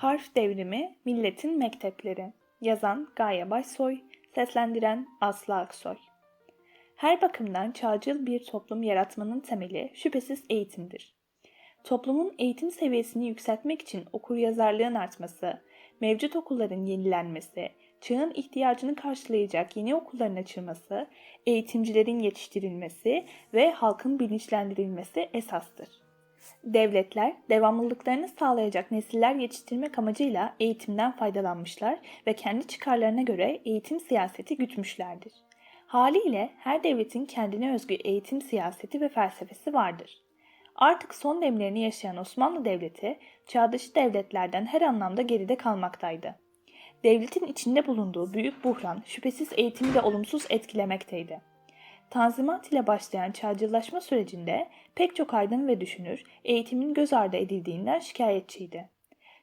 Harf Devrimi Milletin Mektepleri Yazan Gaye Başsoy Seslendiren Aslı Aksoy Her bakımdan çağcıl bir toplum yaratmanın temeli şüphesiz eğitimdir. Toplumun eğitim seviyesini yükseltmek için okuryazarlığın artması, mevcut okulların yenilenmesi, çağın ihtiyacını karşılayacak yeni okulların açılması, eğitimcilerin yetiştirilmesi ve halkın bilinçlendirilmesi esastır. Devletler devamlılıklarını sağlayacak nesiller yetiştirmek amacıyla eğitimden faydalanmışlar ve kendi çıkarlarına göre eğitim siyaseti gütmüşlerdir. Haliyle her devletin kendine özgü eğitim siyaseti ve felsefesi vardır. Artık son demlerini yaşayan Osmanlı Devleti, çağdaş devletlerden her anlamda geride kalmaktaydı. Devletin içinde bulunduğu büyük buhran şüphesiz eğitimi de olumsuz etkilemekteydi. Tanzimat ile başlayan çağcıllaşma sürecinde pek çok aydın ve düşünür eğitimin göz ardı edildiğinden şikayetçiydi.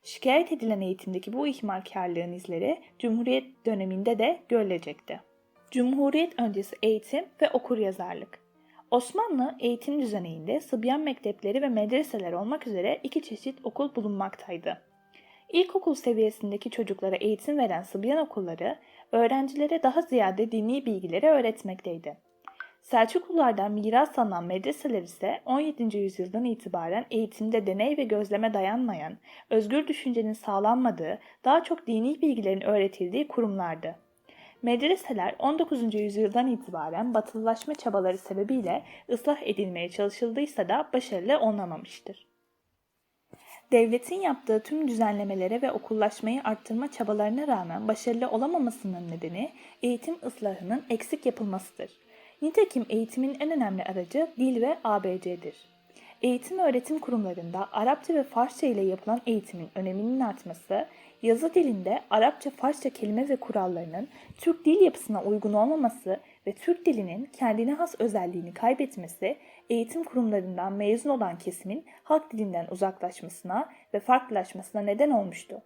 Şikayet edilen eğitimdeki bu ihmalkarlığın izleri Cumhuriyet döneminde de görülecekti. Cumhuriyet öncesi eğitim ve okuryazarlık Osmanlı eğitim düzeneğinde Sıbyan mektepleri ve medreseler olmak üzere iki çeşit okul bulunmaktaydı. İlkokul seviyesindeki çocuklara eğitim veren Sıbyan okulları, öğrencilere daha ziyade dini bilgileri öğretmekteydi. Selçuklulardan miras alınan medreseler ise 17. yüzyıldan itibaren eğitimde deney ve gözleme dayanmayan, özgür düşüncenin sağlanmadığı, daha çok dini bilgilerin öğretildiği kurumlardı. Medreseler 19. yüzyıldan itibaren batılılaşma çabaları sebebiyle ıslah edilmeye çalışıldıysa da başarılı olamamıştır. Devletin yaptığı tüm düzenlemelere ve okullaşmayı arttırma çabalarına rağmen başarılı olamamasının nedeni eğitim ıslahının eksik yapılmasıdır. Nitekim eğitimin en önemli aracı dil ve ABC'dir. Eğitim öğretim kurumlarında Arapça ve Farsça ile yapılan eğitimin öneminin artması, yazı dilinde Arapça Farsça kelime ve kurallarının Türk dil yapısına uygun olmaması ve Türk dilinin kendine has özelliğini kaybetmesi, eğitim kurumlarından mezun olan kesimin halk dilinden uzaklaşmasına ve farklılaşmasına neden olmuştu.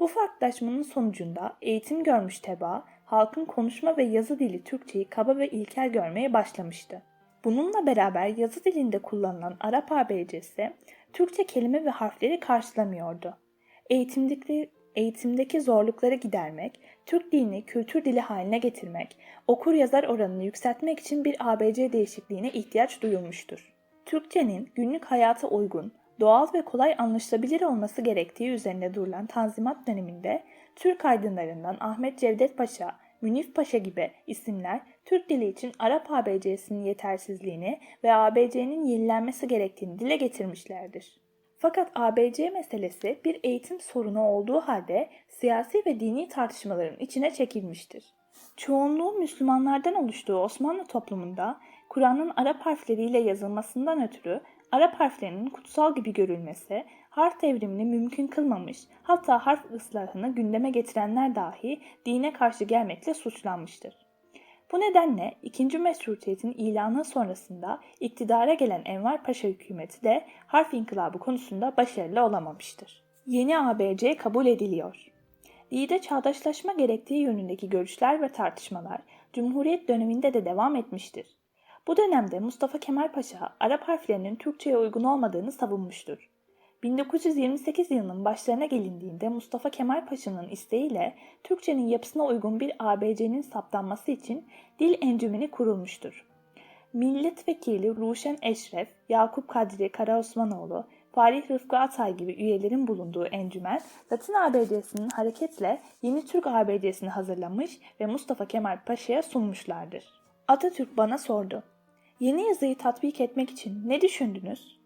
Bu farklılaşmanın sonucunda eğitim görmüş teba, halkın konuşma ve yazı dili Türkçeyi kaba ve ilkel görmeye başlamıştı. Bununla beraber yazı dilinde kullanılan Arap ABC'si Türkçe kelime ve harfleri karşılamıyordu. Eğitimdeki, eğitimdeki zorlukları gidermek, Türk dilini kültür dili haline getirmek, okur yazar oranını yükseltmek için bir ABC değişikliğine ihtiyaç duyulmuştur. Türkçenin günlük hayata uygun, doğal ve kolay anlaşılabilir olması gerektiği üzerine durulan Tanzimat döneminde Türk aydınlarından Ahmet Cevdet Paşa, Münif Paşa gibi isimler Türk dili için Arap ABC'sinin yetersizliğini ve ABC'nin yenilenmesi gerektiğini dile getirmişlerdir. Fakat ABC meselesi bir eğitim sorunu olduğu halde siyasi ve dini tartışmaların içine çekilmiştir. Çoğunluğu Müslümanlardan oluştuğu Osmanlı toplumunda Kur'an'ın Arap harfleriyle yazılmasından ötürü Arap harflerinin kutsal gibi görülmesi, harf devrimini mümkün kılmamış, hatta harf ıslahını gündeme getirenler dahi dine karşı gelmekle suçlanmıştır. Bu nedenle 2. Meşrutiyet'in ilanı sonrasında iktidara gelen Enver Paşa hükümeti de harf inkılabı konusunda başarılı olamamıştır. Yeni ABC kabul ediliyor. Dide çağdaşlaşma gerektiği yönündeki görüşler ve tartışmalar Cumhuriyet döneminde de devam etmiştir. Bu dönemde Mustafa Kemal Paşa Arap harflerinin Türkçe'ye uygun olmadığını savunmuştur. 1928 yılının başlarına gelindiğinde Mustafa Kemal Paşa'nın isteğiyle Türkçenin yapısına uygun bir ABC'nin saptanması için dil encümeni kurulmuştur. Milletvekili Ruşen Eşref, Yakup Kadri Karaosmanoğlu, Farih Rıfkı Atay gibi üyelerin bulunduğu encümen, Latin ABC'sinin hareketle yeni Türk ABC'sini hazırlamış ve Mustafa Kemal Paşa'ya sunmuşlardır. Atatürk bana sordu. Yeni yazıyı tatbik etmek için ne düşündünüz?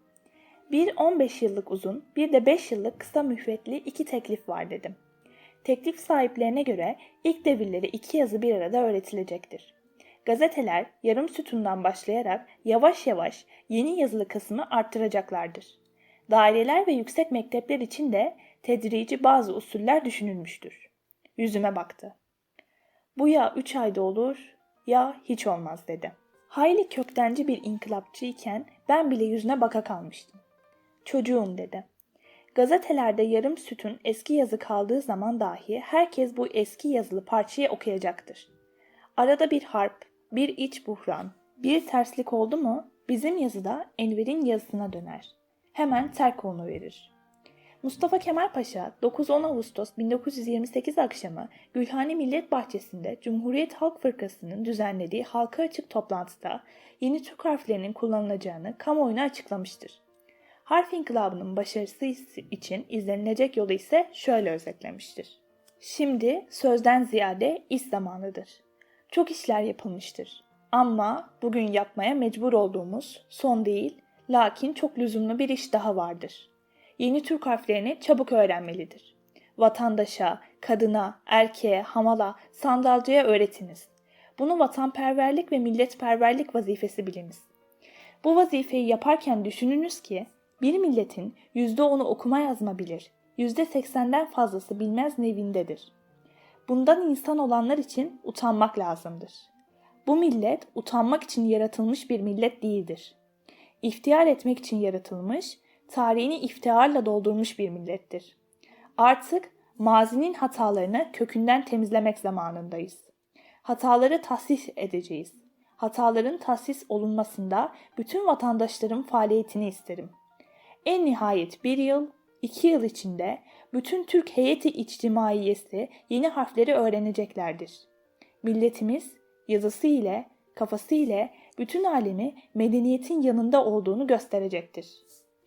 Bir 15 yıllık uzun, bir de 5 yıllık kısa mühvetli iki teklif var dedim. Teklif sahiplerine göre ilk devirleri iki yazı bir arada öğretilecektir. Gazeteler yarım sütundan başlayarak yavaş yavaş yeni yazılı kısmı arttıracaklardır. Daireler ve yüksek mektepler için de tedrici bazı usuller düşünülmüştür. Yüzüme baktı. Bu ya üç ayda olur ya hiç olmaz dedi. Hayli köktenci bir inkılapçı iken ben bile yüzüne baka kalmıştım. Çocuğum dedi. Gazetelerde yarım sütun eski yazı kaldığı zaman dahi herkes bu eski yazılı parçayı okuyacaktır. Arada bir harp, bir iç buhran, bir terslik oldu mu bizim yazıda Enver'in yazısına döner. Hemen terk onu verir. Mustafa Kemal Paşa 9-10 Ağustos 1928 akşamı Gülhane Millet Bahçesi'nde Cumhuriyet Halk Fırkası'nın düzenlediği halka açık toplantıda yeni Türk harflerinin kullanılacağını kamuoyuna açıklamıştır. Harf inkılabının başarısı için izlenilecek yolu ise şöyle özetlemiştir. Şimdi sözden ziyade iş zamanıdır. Çok işler yapılmıştır. Ama bugün yapmaya mecbur olduğumuz son değil, lakin çok lüzumlu bir iş daha vardır. Yeni Türk harflerini çabuk öğrenmelidir. Vatandaşa, kadına, erkeğe, hamala, sandalcıya öğretiniz. Bunu vatanperverlik ve milletperverlik vazifesi biliniz. Bu vazifeyi yaparken düşününüz ki bir milletin %10'u okuma yazma bilir, %80'den fazlası bilmez nevindedir. Bundan insan olanlar için utanmak lazımdır. Bu millet utanmak için yaratılmış bir millet değildir. İftihar etmek için yaratılmış, tarihini iftiharla doldurmuş bir millettir. Artık mazinin hatalarını kökünden temizlemek zamanındayız. Hataları tahsis edeceğiz. Hataların tahsis olunmasında bütün vatandaşların faaliyetini isterim. En nihayet bir yıl, iki yıl içinde bütün Türk heyeti içtimaiyesi yeni harfleri öğreneceklerdir. Milletimiz yazısı ile, kafası ile bütün alemi medeniyetin yanında olduğunu gösterecektir.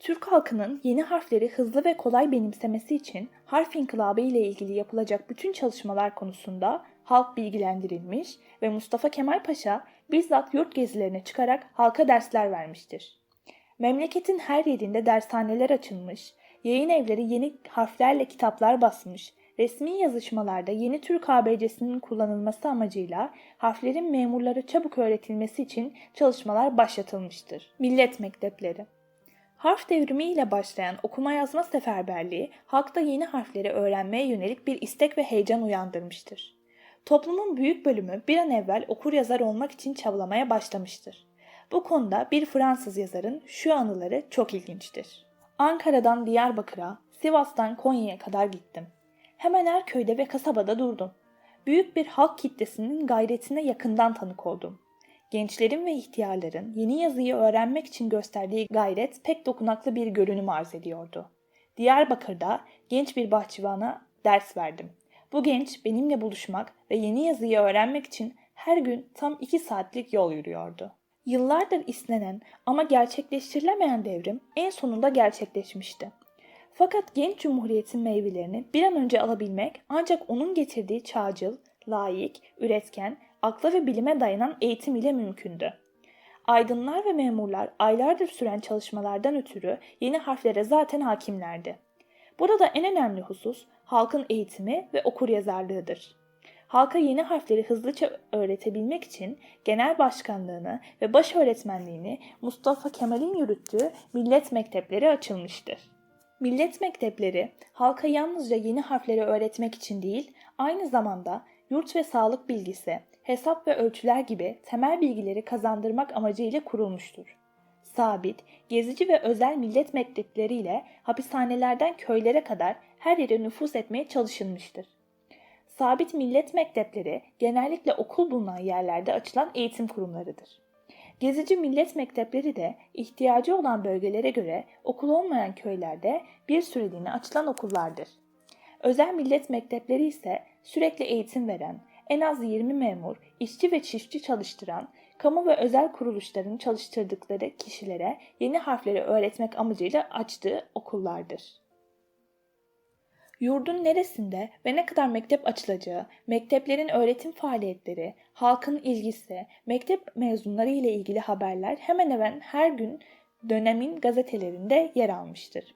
Türk halkının yeni harfleri hızlı ve kolay benimsemesi için harf inkılabı ile ilgili yapılacak bütün çalışmalar konusunda halk bilgilendirilmiş ve Mustafa Kemal Paşa bizzat yurt gezilerine çıkarak halka dersler vermiştir. Memleketin her yerinde dershaneler açılmış, yayın evleri yeni harflerle kitaplar basmış, resmi yazışmalarda yeni Türk ABC'sinin kullanılması amacıyla harflerin memurlara çabuk öğretilmesi için çalışmalar başlatılmıştır. Millet Mektepleri Harf devrimi ile başlayan okuma yazma seferberliği halkta yeni harfleri öğrenmeye yönelik bir istek ve heyecan uyandırmıştır. Toplumun büyük bölümü bir an evvel okur yazar olmak için çabalamaya başlamıştır. Bu konuda bir Fransız yazarın şu anıları çok ilginçtir. Ankara'dan Diyarbakır'a, Sivas'tan Konya'ya kadar gittim. Hemen her köyde ve kasabada durdum. Büyük bir halk kitlesinin gayretine yakından tanık oldum. Gençlerin ve ihtiyarların yeni yazıyı öğrenmek için gösterdiği gayret pek dokunaklı bir görünüm arz ediyordu. Diyarbakır'da genç bir bahçıvana ders verdim. Bu genç benimle buluşmak ve yeni yazıyı öğrenmek için her gün tam iki saatlik yol yürüyordu. Yıllardır istenen ama gerçekleştirilemeyen devrim en sonunda gerçekleşmişti. Fakat genç cumhuriyetin meyvelerini bir an önce alabilmek ancak onun getirdiği çağcıl, layık, üretken, akla ve bilime dayanan eğitim ile mümkündü. Aydınlar ve memurlar aylardır süren çalışmalardan ötürü yeni harflere zaten hakimlerdi. Burada en önemli husus halkın eğitimi ve okuryazarlığıdır. Halka yeni harfleri hızlıca öğretebilmek için genel başkanlığını ve baş öğretmenliğini Mustafa Kemal'in yürüttüğü millet mektepleri açılmıştır. Millet mektepleri halka yalnızca yeni harfleri öğretmek için değil, aynı zamanda yurt ve sağlık bilgisi, hesap ve ölçüler gibi temel bilgileri kazandırmak amacıyla kurulmuştur. Sabit, gezici ve özel millet mektepleriyle hapishanelerden köylere kadar her yere nüfuz etmeye çalışılmıştır. Sabit millet mektepleri genellikle okul bulunan yerlerde açılan eğitim kurumlarıdır. Gezici millet mektepleri de ihtiyacı olan bölgelere göre okul olmayan köylerde bir süreliğine açılan okullardır. Özel millet mektepleri ise sürekli eğitim veren, en az 20 memur, işçi ve çiftçi çalıştıran, kamu ve özel kuruluşların çalıştırdıkları kişilere yeni harfleri öğretmek amacıyla açtığı okullardır. Yurdun neresinde ve ne kadar mektep açılacağı, mekteplerin öğretim faaliyetleri, halkın ilgisi, mektep mezunları ile ilgili haberler hemen hemen her gün dönemin gazetelerinde yer almıştır.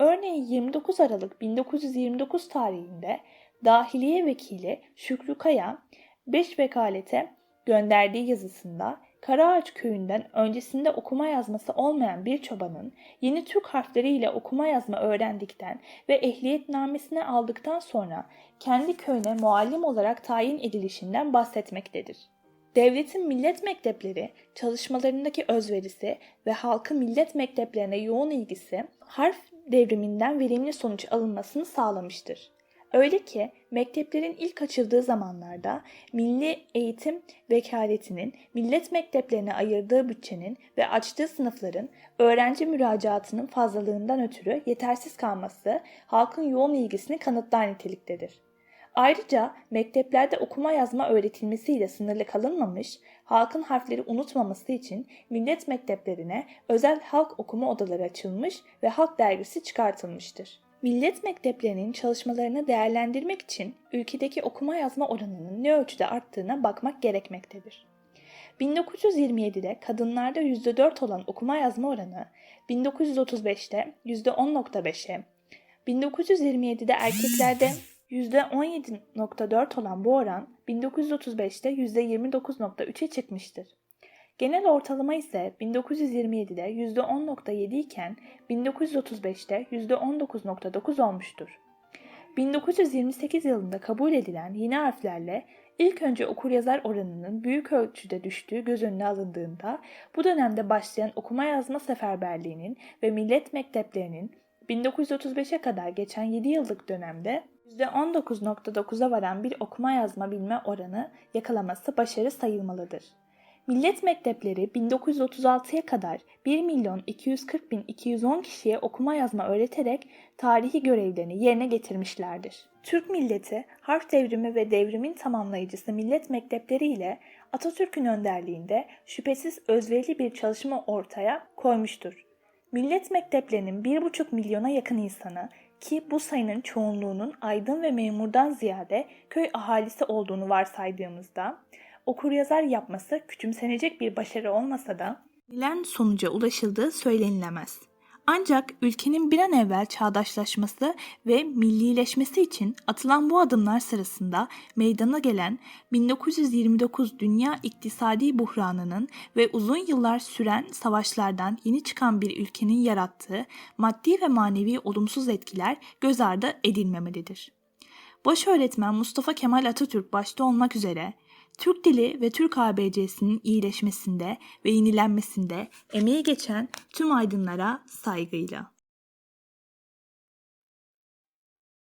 Örneğin 29 Aralık 1929 tarihinde Dahiliye Vekili Şükrü Kaya 5 vekalete gönderdiği yazısında Karaağaç köyünden öncesinde okuma yazması olmayan bir çobanın yeni Türk harfleriyle okuma yazma öğrendikten ve ehliyetnamesini aldıktan sonra kendi köyüne muallim olarak tayin edilişinden bahsetmektedir. Devletin millet mektepleri çalışmalarındaki özverisi ve halkın millet mekteplerine yoğun ilgisi harf devriminden verimli sonuç alınmasını sağlamıştır. Öyle ki mekteplerin ilk açıldığı zamanlarda Milli Eğitim Vekaleti'nin millet mekteplerine ayırdığı bütçenin ve açtığı sınıfların öğrenci müracaatının fazlalığından ötürü yetersiz kalması halkın yoğun ilgisini kanıtlar niteliktedir. Ayrıca mekteplerde okuma yazma öğretilmesiyle sınırlı kalınmamış, halkın harfleri unutmaması için millet mekteplerine özel halk okuma odaları açılmış ve halk dergisi çıkartılmıştır. Millet mekteplerinin çalışmalarını değerlendirmek için ülkedeki okuma yazma oranının ne ölçüde arttığına bakmak gerekmektedir. 1927'de kadınlarda %4 olan okuma yazma oranı 1935'te %10.5'e, 1927'de erkeklerde %17.4 olan bu oran 1935'te %29.3'e çıkmıştır. Genel ortalama ise 1927'de %10.7 iken 1935'te %19.9 olmuştur. 1928 yılında kabul edilen yeni harflerle ilk önce okuryazar oranının büyük ölçüde düştüğü göz önüne alındığında bu dönemde başlayan okuma yazma seferberliğinin ve millet mekteplerinin 1935'e kadar geçen 7 yıllık dönemde %19.9'a varan bir okuma yazma bilme oranı yakalaması başarı sayılmalıdır. Millet mektepleri 1936'ya kadar 1 milyon 240 bin 210 kişiye okuma yazma öğreterek tarihi görevlerini yerine getirmişlerdir. Türk milleti harf devrimi ve devrimin tamamlayıcısı millet mektepleri ile Atatürk'ün önderliğinde şüphesiz özverili bir çalışma ortaya koymuştur. Millet mekteplerinin 1,5 milyona yakın insanı ki bu sayının çoğunluğunun aydın ve memurdan ziyade köy ahalisi olduğunu varsaydığımızda okuryazar yapması küçümsenecek bir başarı olmasa da bilen sonuca ulaşıldığı söylenilemez. Ancak ülkenin bir an evvel çağdaşlaşması ve millileşmesi için atılan bu adımlar sırasında meydana gelen 1929 Dünya İktisadi Buhranı'nın ve uzun yıllar süren savaşlardan yeni çıkan bir ülkenin yarattığı maddi ve manevi olumsuz etkiler göz ardı edilmemelidir. Baş öğretmen Mustafa Kemal Atatürk başta olmak üzere Türk dili ve Türk ABC'sinin iyileşmesinde ve yenilenmesinde emeği geçen tüm aydınlara saygıyla.